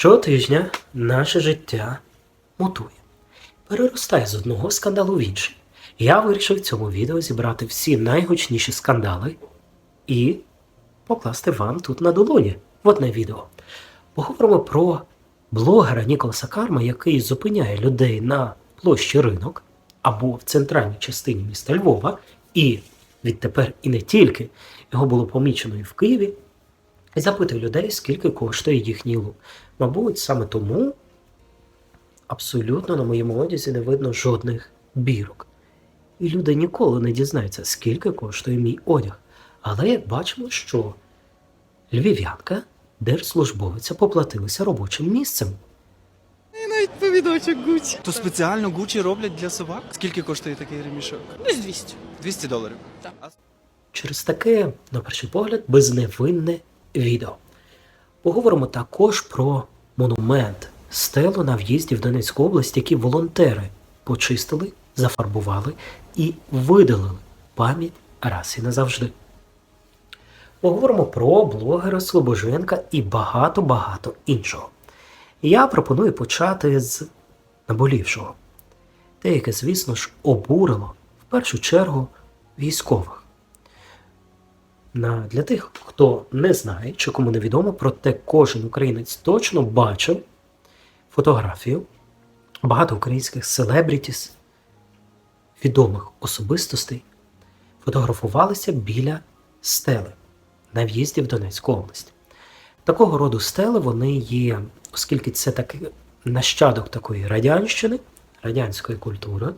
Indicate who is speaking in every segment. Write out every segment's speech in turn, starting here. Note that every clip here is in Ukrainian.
Speaker 1: Щотижня наше життя мутує, переростає з одного скандалу в інший. Я вирішив в цьому відео зібрати всі найгучніші скандали і покласти вам тут на долоні в одне відео. Поговоримо про блогера Ніколаса Карма, який зупиняє людей на площі ринок або в центральній частині міста Львова, і відтепер і не тільки його було помічено і в Києві, і запитує людей, скільки коштує їхній лук. Мабуть, саме тому абсолютно на моєму одязі не видно жодних бірок. І люди ніколи не дізнаються, скільки коштує мій одяг. Але як бачимо, що львів'янка, держслужбовиця поплатилася робочим місцем.
Speaker 2: І навіть повідочок Гуcci.
Speaker 3: То спеціально Гучі роблять для собак? Скільки коштує такий ремішок?
Speaker 2: Десь 200.
Speaker 3: 200 доларів.
Speaker 2: Так.
Speaker 1: Через таке, на перший погляд, безневинне відео. Поговоримо також про монумент стелу на в'їзді в Донецьку область, які волонтери почистили, зафарбували і видалили пам'ять раз і назавжди. Поговоримо про блогера Слобоженка і багато-багато іншого. Я пропоную почати з наболівшого. Те, яке, звісно ж, обурило в першу чергу військових. Для тих, хто не знає чи кому не відомо, проте кожен українець точно бачив фотографію багато українських селебрітіс, відомих особистостей фотографувалися біля стели на в'їзді в Донецьку область. Такого роду стели вони є, оскільки це такий нащадок такої радянщини, радянської культури,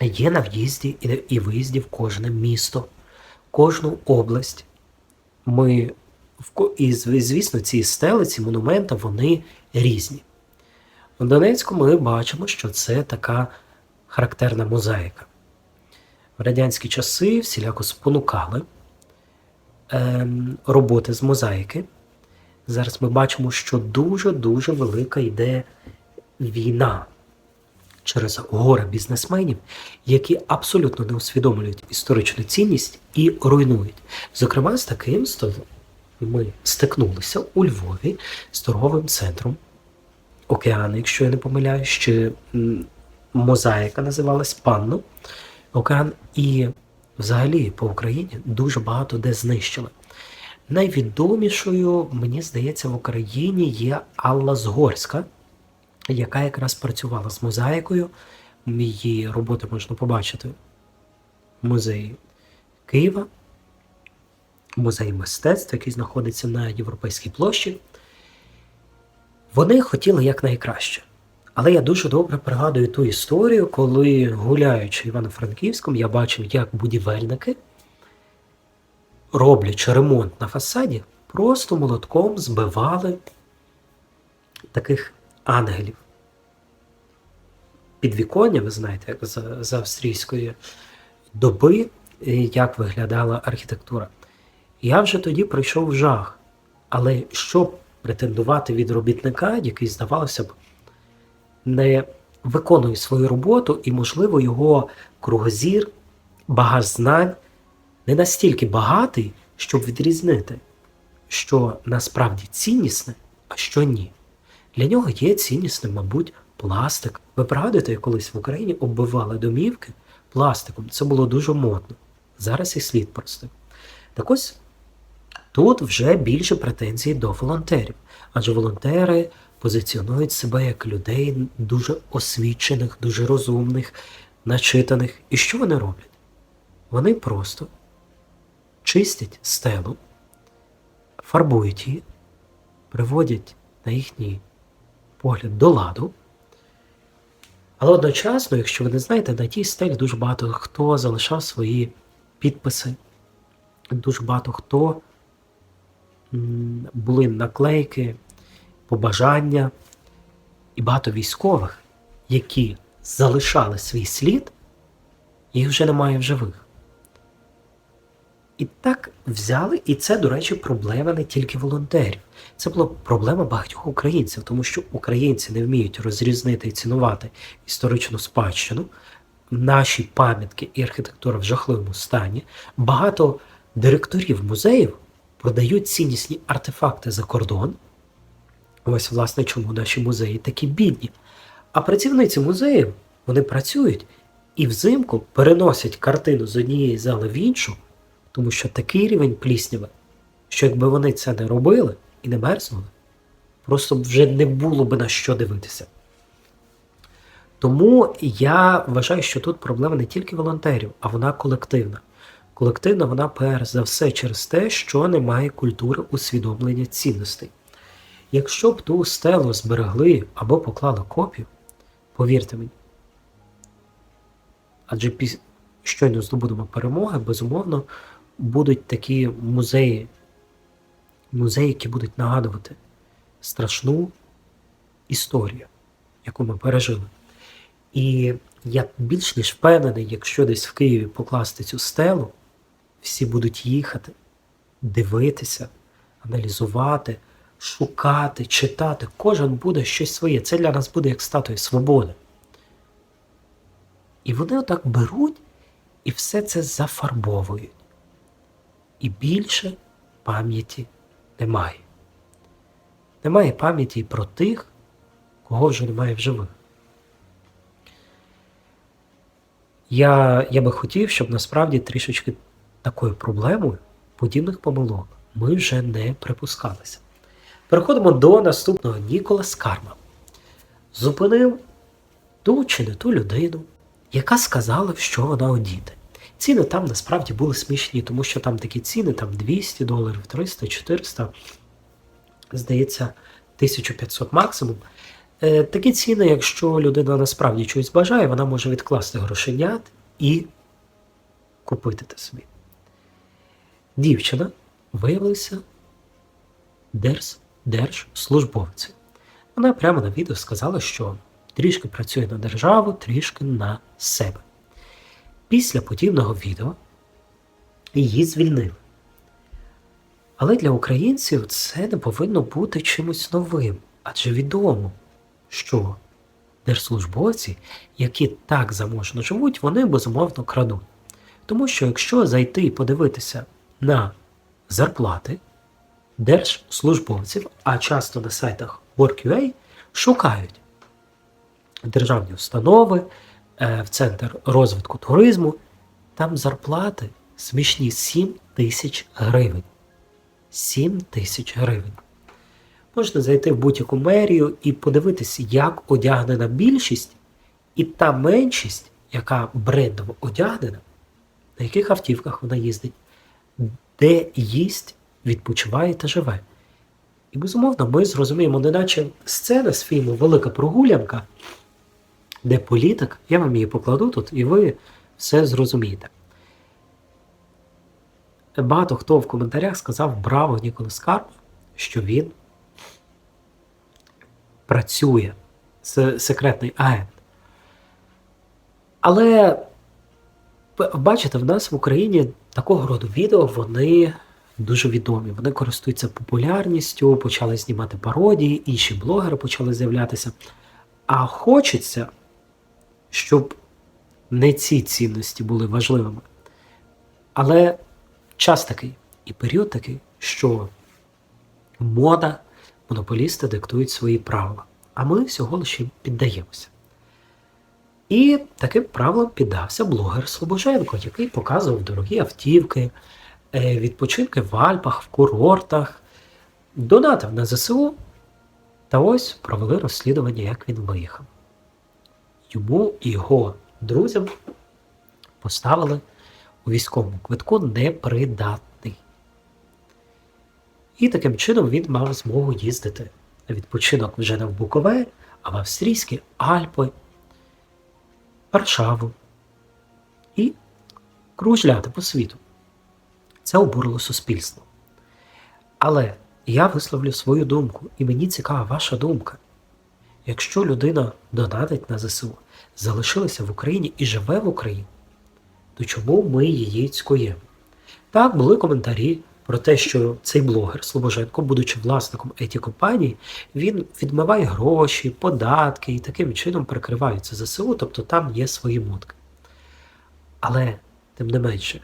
Speaker 1: є на в'їзді і виїзді в кожне місто, кожну область. Ми і звісно, ці стели, ці монументи, вони різні. У Донецьку ми бачимо, що це така характерна мозаїка. В радянські часи всіляко спонукали ем, роботи з мозаїки. Зараз ми бачимо, що дуже-дуже велика йде війна через горе бізнесменів, які абсолютно не усвідомлюють історичну цінність і руйнують. Зокрема, з таким ми стикнулися у Львові з торговим центром Океан, якщо я не помиляюсь, м, мозаїка називалась Панно Океан, і взагалі по Україні дуже багато де знищили. Найвідомішою, мені здається, в Україні є Алла Згорська, яка якраз працювала з мозаїкою. Її роботи можна побачити в музеї Києва, музей мистецтв, який знаходиться на Європейській площі. Вони хотіли якнайкраще. Але я дуже добре пригадую ту історію, коли гуляючи Івано-Франківськом, я бачив, як будівельники, роблячи ремонт на фасаді, просто молотком збивали таких ангелів. Підвіконня, ви знаєте, за, за австрійської доби, е, як виглядала архітектура. Я вже тоді прийшов в жах. Але щоб претендувати від робітника, який, здавалося б, не виконує свою роботу, і, можливо, його кругозір, багаж знань не настільки багатий, щоб відрізнити, що насправді ціннісне, а що ні. Для нього є ціннісним, мабуть, пластик. Ви пригадуєте, колись в Україні оббивали домівки пластиком. Це було дуже модно. Зараз і слід простив. Так ось тут вже більше претензій до волонтерів, адже волонтери позиціонують себе як людей дуже освічених, дуже розумних, начитаних. І що вони роблять? Вони просто чистять стелу, фарбують її, приводять на їхній погляд до ладу. Але одночасно, якщо ви не знаєте, на тій стелі дуже багато хто залишав свої підписи, дуже багато хто були наклейки, побажання і багато військових, які залишали свій слід, їх вже немає в живих. І так взяли, і це, до речі, проблема не тільки волонтерів. Це була проблема багатьох українців, тому що українці не вміють розрізнити і цінувати історичну спадщину. Наші пам'ятки і архітектура в жахливому стані. Багато директорів музеїв продають ціннісні артефакти за кордон, Ось, власне, чому наші музеї такі бідні. А працівниці музеїв вони працюють і взимку переносять картину з однієї зали в іншу, тому що такий рівень плісняви, що якби вони це не робили і не мерзнули, просто вже не було би на що дивитися. Тому я вважаю, що тут проблема не тільки волонтерів, а вона колективна. Колективна вона перш за все через те, що немає культури усвідомлення цінностей. Якщо б ту стелу зберегли або поклали копію, повірте мені, адже піс... щойно здобудемо перемоги, безумовно, будуть такі музеї, музеї, які будуть нагадувати страшну історію, яку ми пережили. І я більш ніж впевнений, якщо десь в Києві покласти цю стелу, всі будуть їхати, дивитися, аналізувати, шукати, читати. Кожен буде щось своє. Це для нас буде як статуя свободи. І вони отак беруть і все це зафарбовують. І більше пам'яті немає. Немає пам'яті і про тих, кого вже немає в живих. Я, я би хотів, щоб насправді трішечки такою проблемою подібних помилок ми вже не припускалися. Переходимо до наступного Ніколас Карма. Зупинив ту чи не ту людину, яка сказала, що вона одіти. Ціни там насправді були смішні, тому що там такі ціни, там 200 доларів, 300, 400, здається, 1500 максимум. Е, Такі ціни, якщо людина насправді щось бажає, вона може відкласти грошенят і купити те собі. Дівчина виявилася держ, держслужбовцем. Вона прямо на відео сказала, що трішки працює на державу, трішки на себе. Після подібного відео її звільнили. Але для українців це не повинно бути чимось новим, адже відомо, що держслужбовці, які так заможно живуть, вони безумовно крадуть. Тому що якщо зайти і подивитися на зарплати держслужбовців, а часто на сайтах Work.ua шукають державні установи, в центр розвитку туризму, там зарплати смішні 7 тисяч гривень. 7 тисяч гривень. Можна зайти в будь-яку мерію і подивитися, як одягнена більшість, і та меншість, яка брендово одягнена, на яких автівках вона їздить, де їсть, відпочиває та живе. І безумовно, ми зрозуміємо, неначе сцена з фільму Велика прогулянка, де політик, я вам її покладу тут, і ви все зрозумієте. Багато хто в коментарях сказав браво Ніколас Карп, що він працює, це секретний агент. Але бачите, в нас в Україні такого роду відео вони дуже відомі. Вони користуються популярністю, почали знімати пародії, інші блогери почали з'являтися. А хочеться, щоб не ці цінності були важливими. Але час такий і період такий, що мода, монополісти диктують свої правила, а ми всього лише піддаємося. І таким правилам піддався блогер Слобоженко, який показував дорогі автівки, е, відпочинки в Альпах, в курортах, донатив на ЗСУ. Та ось провели розслідування, як він виїхав. Йому і його друзям поставили у військовому квитку непридатний. І таким чином він мав змогу їздити на відпочинок вже не в Буковель, а в австрійські Альпи, Варшаву і кружляти по світу. Це обурило суспільство. Але я висловлю свою думку, і мені цікава ваша думка. Якщо людина донатить на ЗСУ, залишилася в Україні і живе в Україні, то чому ми її цькуємо? Так, були коментарі про те, що цей блогер Слобоженко, будучи власником еті компанії, він відмиває гроші, податки і таким чином прикривається ЗСУ, тобто там є свої мутки. Але, тим не менше,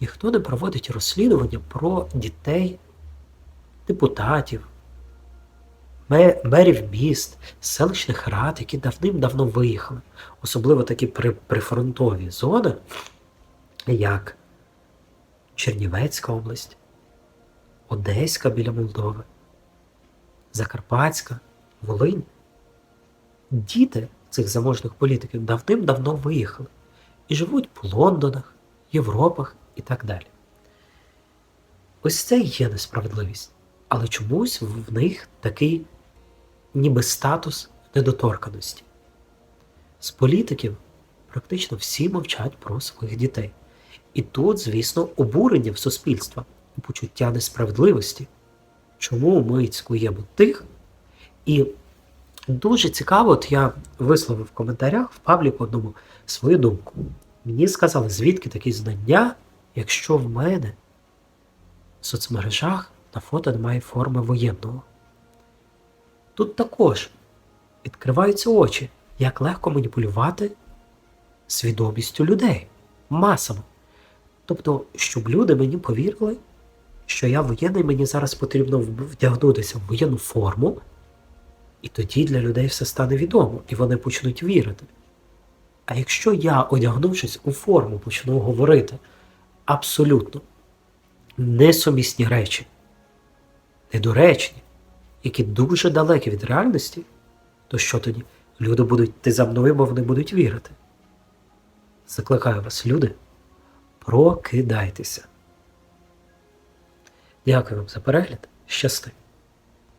Speaker 1: ніхто не проводить розслідування про дітей депутатів, мерів міст, селищних рад, які давним-давно виїхали, особливо такі при, прифронтові зони, як Чернівецька область, Одеська біля Молдови, Закарпатська, Волинь. Діти цих заможних політиків давним-давно виїхали і живуть по Лондонах, Європах і так далі. Ось це є несправедливість. Але чомусь в них такий ніби статус недоторканості. З політиків практично всі мовчать про своїх дітей. І тут, звісно, обурення в суспільства і почуття несправедливості. Чому ми цькуємо тих? І дуже цікаво, от я висловив в коментарях в пабліку одному свою думку. Мені сказали, звідки такі знання, якщо в мене в соцмережах на фото немає форми воєнного. Тут також відкриваються очі, як легко маніпулювати свідомістю людей масово. Тобто, щоб люди мені повірили, що я воєнний, мені зараз потрібно вдягнутися в воєнну форму, і тоді для людей все стане відомо, і вони почнуть вірити. А якщо я, одягнувшись у форму, почну говорити абсолютно несумісні речі, недоречні, які дуже далекі від реальності, то що тоді? Люди будуть йти за мною, бо вони будуть вірити. Закликаю вас, люди, прокидайтеся. Дякую вам за перегляд. Щасти!